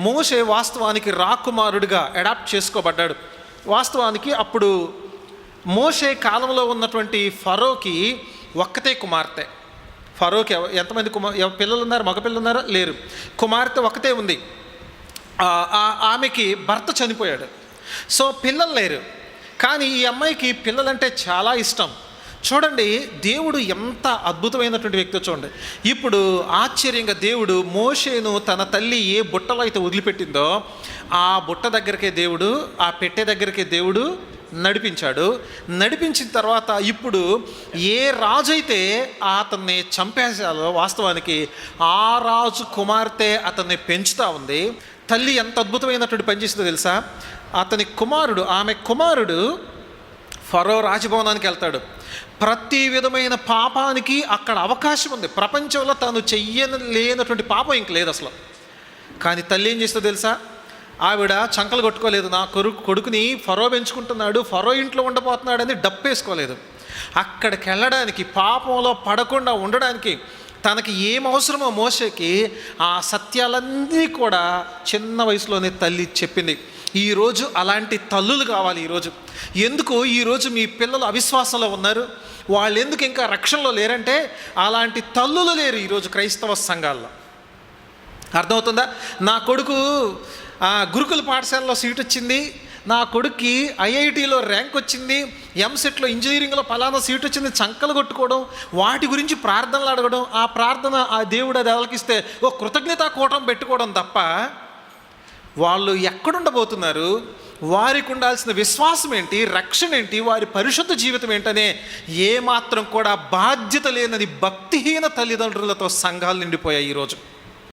మోషే వాస్తవానికి రాకుమారుడిగా అడాప్ట్ చేసుకోబడ్డాడు. వాస్తవానికి అప్పుడు మోషే కాలంలో ఉన్నటువంటి ఫరోకి ఒక్కతే కుమార్తె. ఫరోకి ఎవ- ఎంతమంది కుమార్ పిల్లలు ఉన్నారు మగ పిల్లలు ఉన్నారా లేరు. కుమార్తె ఒకతే ఉంది. ఆ- ఆమెకి భర్త చనిపోయాడు. సో పిల్లలు లేరు. కానీ ఈ అమ్మాయికి పిల్లలంటే చాలా ఇష్టం. చూడండి దేవుడు ఎంత అద్భుతమైనటువంటి వ్యక్తి చూడండి. ఇప్పుడు ఆశ్చర్యంగా దేవుడు మోషేను తన తల్లి ఏ బుట్టలో అయితే వదిలిపెట్టిందో ఆ బుట్ట దగ్గరికే దేవుడు ఆ పెట్టె దగ్గరికే దేవుడు నడిపించాడు. నడిపించిన తర్వాత ఇప్పుడు ఏ రాజు అయితే అతన్ని చంపేశాలో వాస్తవానికి ఆ రాజు కుమార్తె అతన్ని పెంచుతూ ఉంది. తల్లి ఎంత అద్భుతమైనటువంటి పని తెలుసా? అతని కుమారుడు ఆమె కుమారుడు ఫరో రాజభవనానికి వెళ్తాడు. ప్రతి విధమైన పాపానికి అక్కడ అవకాశం ఉంది. ప్రపంచంలో తాను చెయ్యని లేనటువంటి పాపం ఇంక లేదు అసలు. కానీ తల్లి ఏం చేస్తుందో తెలుసా? ఆవిడ చంకలు కొట్టుకోలేదు. నా కొడుకు కొడుకుని ఫరో పెంచుకుంటున్నాడు. ఫరో ఇంట్లో ఉండబోతున్నాడని డప్పేసుకోలేదు అక్కడికి వెళ్ళడానికి పాపంలో పడకుండా ఉండడానికి తనకి ఏం అవసరమో మోసకి ఆ సత్యాలన్నీ కూడా చిన్న వయసులోనే తల్లి చెప్పింది. ఈరోజు అలాంటి తల్లులు కావాలి ఈరోజు ఎందుకు ఈరోజు మీ పిల్లలు అవిశ్వాసంలో ఉన్నారు? వాళ్ళు ఎందుకు ఇంకా రక్షణలో లేరంటే అలాంటి తల్లులు లేరు ఈరోజు క్రైస్తవ సంఘాల్లో. అర్థమవుతుందా? నా కొడుకు ఆ, గురుకుల పాఠశాలలో సీట్ వచ్చింది. నా కొడుక్కి ఐఐటిలో ర్యాంక్ వచ్చింది ఎంసెట్లో ఇంజనీరింగ్లో ఫలానా సీట్ వచ్చింది చంకలు కొట్టుకోవడం వాటి గురించి ప్రార్థనలు అడగడం ఆ ప్రార్థన ఆ దేవుడు అది అలకిస్తే ఓ కృతజ్ఞతా కూటం పెట్టుకోవడం తప్ప వాళ్ళు ఎక్కడుండబోతున్నారు? వారికి ఉండాల్సిన విశ్వాసం ఏంటి? రక్షణ ఏంటి? వారి పరిశుద్ధ జీవితం ఏంటనే ఏమాత్రం కూడా బాధ్యత లేనది భక్తిహీన తల్లిదండ్రులతో సంఘాలు నిండిపోయాయి ఈరోజు.